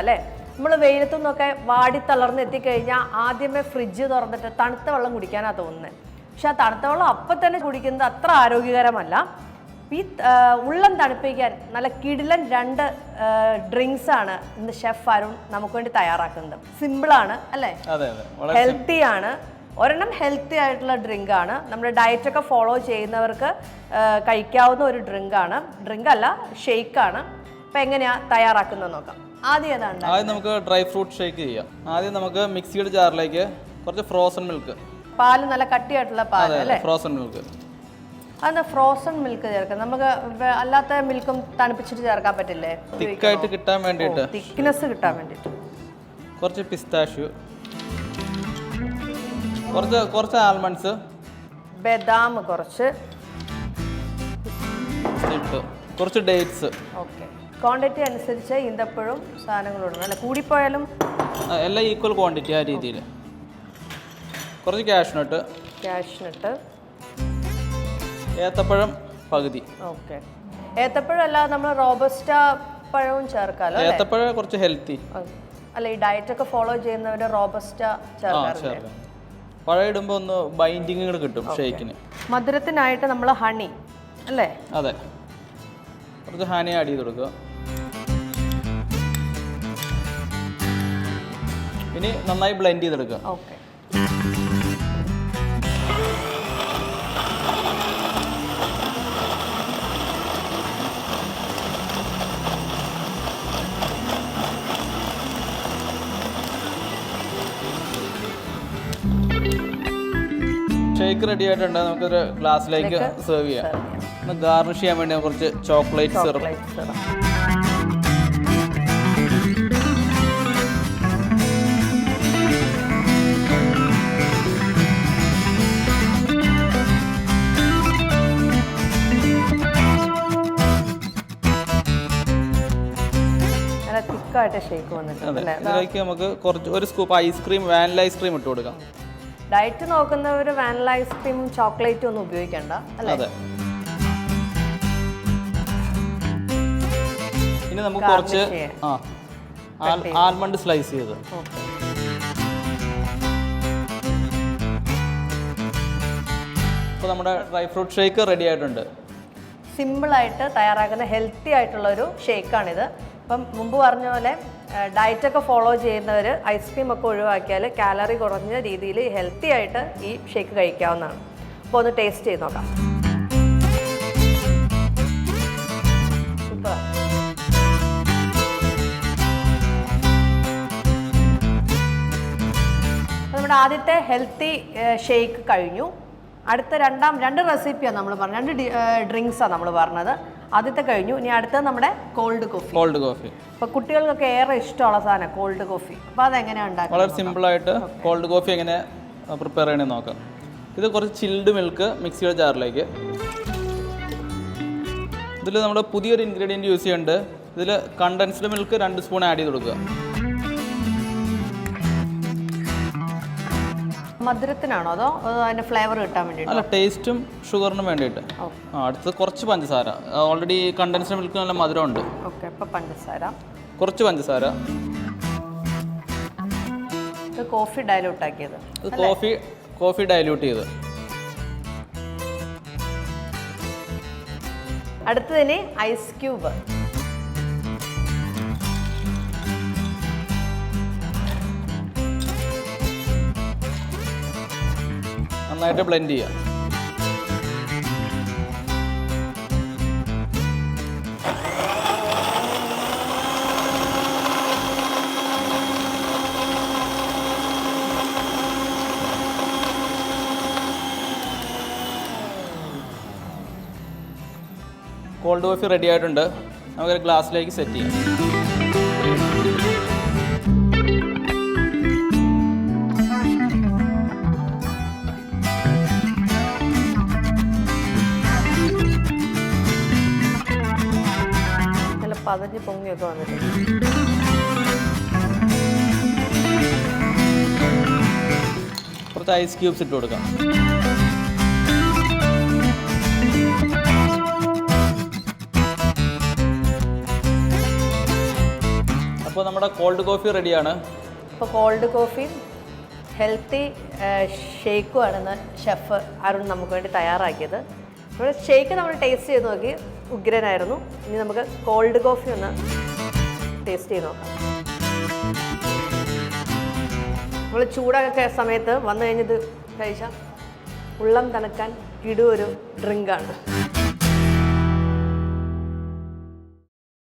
അല്ലേ? നമ്മൾ വെയിലത്തു നിന്നൊക്കെ വാടി തളർന്ന് എത്തിക്കഴിഞ്ഞാൽ ആദ്യമേ ഫ്രിഡ്ജ് തുറന്നിട്ട് തണുത്ത വെള്ളം കുടിക്കാനാണ് തോന്നുന്നത് പക്ഷെ ആ തണുത്ത വെള്ളം അപ്പം തന്നെ കുടിക്കുന്നത് അത്ര ആരോഗ്യകരമല്ല. ഈ ഉള്ളം തണുപ്പിക്കാൻ നല്ല കിടിലൻ രണ്ട് ഡ്രിങ്ക്സ് ആണ് ഇന്ന് ഷെഫ് അരുൺ നമുക്ക് വേണ്ടി തയ്യാറാക്കുന്നത്. സിമ്പിളാണ് അല്ലേ? ഹെൽത്തി ആണ്. ഒരെണ്ണം ഹെൽത്തി ആയിട്ടുള്ള ഡ്രിങ്ക് ആണ്. നമ്മുടെ ഡയറ്റൊക്കെ ഫോളോ ചെയ്യുന്നവർക്ക് കഴിക്കാവുന്ന ഒരു ഡ്രിങ്ക് ആണ്. ഡ്രിങ്ക് അല്ല ഷെയ്ക്ക് ആണ്. അപ്പൊ എങ്ങനെയാ തയ്യാറാക്കുന്നത് നോക്കാം. ആദ്യം ആദ്യം നമുക്ക് ഡ്രൈ ഫ്രൂട്ട് ഷേക്ക് ചെയ്യാം. ആദ്യം നമുക്ക് മിക്സിയുടെ ജാറിലേക്ക് കുറച്ച് ഫ്രോസൺ മിൽക്ക് പാൽ നല്ല കട്ടിയായിട്ടുള്ള പാൽ അല്ലേ? ഫ്രോസൺ മിൽക്ക് അതെന്താ ഫ്രോസൺ മിൽക്ക് ചേർക്കാം നമുക്ക് അല്ലാത്ത മിൽക്കും തണുപ്പിച്ചിട്ട് ചേർക്കാൻ പറ്റില്ലേ? തിക്കായിട്ട് കിട്ടാൻ വേണ്ടിയിട്ട്. തിക്നെസ് കിട്ടാൻ വേണ്ടിയിട്ട്. കുറച്ച് പിസ്താഷ്യൂ. കുറച്ച് കുറച്ച് ആൽമണ്ട്സ് ബദാം കുറച്ച്. കുറച്ച് ഡേറ്റ്സ് ഓക്കെ. ക്വാണ്ടിറ്റി അനുസരിച്ച് ഇന്തപ്പഴും സാധനങ്ങളും ഇടണം അല്ല കൂടിപ്പോയാലും എല്ലാം ഈക്വൽ ക്വാണ്ടിറ്റി ആ രീതിയിൽ. കുറച്ച് ക്യാഷിനിട്ട് ക്യാഷിനിട്ട് ഏത്തപ്പഴം പകുതി. ഓക്കെ ഏത്തപ്പഴം അല്ല നമ്മൾ റോബസ്റ്റ പഴവും ചേർക്കാലോ ഏത്തപ്പഴം കുറച്ച് ഹെൽത്തി. അല്ല ഈ ഡയറ്റ് ഒക്കെ ഫോളോ ചെയ്യുന്നവര് റോബസ്റ്റ ചേർക്കാറുണ്ട് പഴം ഇടുമ്പോൾ ഒന്ന് ബൈൻഡിങ് കൂടെ കിട്ടും ഷേക്കിന് മധുരത്തിനായിട്ട് നമ്മൾ ഹണി അല്ലേ? അതെ. കുറച്ച് ഹണി ആഡ് ചെയ്ത് കൊടുക്കുക. ഇനി നന്നായി ബ്ലെൻഡ് ചെയ്തെടുക്കുക. ഓക്കെ. ഷേക്ക് റെഡി ആയിട്ടുണ്ട്. നമുക്കൊരു ഗ്ലാസ്സിലേക്ക് സെർവ് ചെയ്യാം. ഗാർണിഷ് ചെയ്യാൻ വേണ്ടി കുറച്ച് ചോക്ലേറ്റ് സിറപ്പ് നല്ല തിക്കായിട്ട് ഷേക്ക് വന്നിട്ടുണ്ട് അതെ. ഇതിലേക്ക് നമുക്ക് കുറച്ച് ഒരു സ്കൂപ്പ് ഐസ്ക്രീം വാനില ഐസ്ക്രീം ഇട്ട് കൊടുക്കാം. ഡയറ്റ് നോക്കുന്നവർ വാനില ഐസ്ക്രീമും ചോക്ലേറ്റും ഒന്നും ഉപയോഗിക്കണ്ട അല്ലേ? അതെ. ഇനി നമുക്ക് കുറച്ച് ചെയ്യാൻ. ആ ആൽമണ്ട് സ്ലൈസ് ചെയ്ത്. ഓക്കെ അപ്പോൾ നമ്മുടെ ഡ്രൈ ഫ്രൂട്ട് ഷേക്ക് റെഡി ആയിട്ടുണ്ട്. സിമ്പിളായിട്ട് തയ്യാറാക്കുന്ന ഹെൽത്തി ആയിട്ടുള്ള ഒരു ഷേക്കാണിത് ഇപ്പം മുമ്പ് പറഞ്ഞ പോലെ ഡയറ്റൊക്കെ ഫോളോ ചെയ്യുന്നവർ ഐസ്ക്രീം ഒക്കെ ഒഴിവാക്കിയാൽ കാലറി കുറഞ്ഞ രീതിയിൽ ഹെൽത്തി ആയിട്ട് ഈ ഷേക്ക് കഴിക്കാവുന്നതാണ്. അപ്പോൾ ഒന്ന് ടേസ്റ്റ് ചെയ്ത് നോക്കാം. സൂപ്പർ ആദ്യത്തെ ഹെൽത്തി ഷേക്ക് കഴിഞ്ഞു. അടുത്ത രണ്ടാം രണ്ട് റെസിപ്പിയാണ് നമ്മൾ പറഞ്ഞത്. രണ്ട് ഡ്രിങ്ക്സാണ് നമ്മൾ പറഞ്ഞത്. ആദ്യത്തെ കഴിഞ്ഞു. ഇനി അടുത്തത് നമ്മുടെ കോൾഡ് കോഫി കോൾഡ് കോഫി അപ്പൊ കുട്ടികൾക്കൊക്കെ ഏറെ ഇഷ്ടമുള്ള സാധനം കോൾഡ് കോഫി അപ്പൊ അതെങ്ങനെയാണ് വളരെ വളരെ സിമ്പിളായിട്ട് കോൾഡ് കോഫി എങ്ങനെ പ്രിപ്പയർ ചെയ്യണമെന്ന് നോക്കാം. ഇത് കുറച്ച് ചിൽഡ് മിൽക്ക് മിക്സിയുടെ ജാറിലേക്ക്. ഇതിൽ നമ്മൾ പുതിയൊരു ഇൻഗ്രീഡിയന്റ് യൂസ് ചെയ്യുന്നുണ്ട്. ഇതിൽ കണ്ടൻസ്ഡ് മിൽക്ക് രണ്ട് സ്പൂൺ ആഡ് ചെയ്ത് കൊടുക്കുക. മധുരത്തിനാണോ? അതോ അതിന്റെ ഫ്ലേവർ കിട്ടാൻ വേണ്ടി അല്ല ടേസ്റ്റും ഷുഗറിനും വേണ്ടിയിട്ട്. ആ അടുത്തത് കുറച്ച് പഞ്ചസാര. ഓൾറെഡി കണ്ടൻസ്ഡ് മിൽക്ക് നല്ല മധുരമുണ്ട്. ഓക്കെ അപ്പോൾ പഞ്ചസാര. കുറച്ച് പഞ്ചസാര. ഇത് കോഫി ഡയലൂട്ട് ആക്കിയത് ഇത് കോഫി കോഫി ഡയലൂട്ട് ചെയ്ത്. അടുത്തതിന് ഐസ് ക്യൂബ് നന്നായിട്ട് ബ്ലെൻഡ് ചെയ്യാം. കോൾഡ് കോഫി റെഡി ആയിട്ടുണ്ട്. നമുക്കൊരു ഗ്ലാസ്സിലേക്ക് സെറ്റ് ചെയ്യാം. പതഞ്ഞ് പൊങ്ങിയൊക്കെ വന്നിട്ടുണ്ട്. കുറച്ച് ഐസ് ക്യൂബ്സ് ഇട്ട് കൊടുക്കാം. അപ്പോൾ നമ്മുടെ കോൾഡ് കോഫി റെഡിയാണ് ഇപ്പോൾ കോൾഡ് കോഫി ഹെൽത്തി ഷേക്കുമാണ് ഇന്ന് ഷെഫ് അരുൺ നമുക്ക് വേണ്ടി തയ്യാറാക്കിയത്. ഇവിടെ ഷേക്ക് നമ്മൾ ടേസ്റ്റ് ചെയ്ത് നോക്കി. ഉഗ്രനായിരുന്നു. ഇനി നമുക്ക് കോൾഡ് കോഫി ഒന്ന് ടേസ്റ്റ് ചെയ്ത് നോക്കാം. നമ്മൾ ചൂടൊക്കെ സമയത്ത് വന്നു കഴിഞ്ഞത് കഴിച്ചാൽ ഉള്ളം തണുക്കാൻ കിടു ഒരു ഡ്രിങ്കാണ്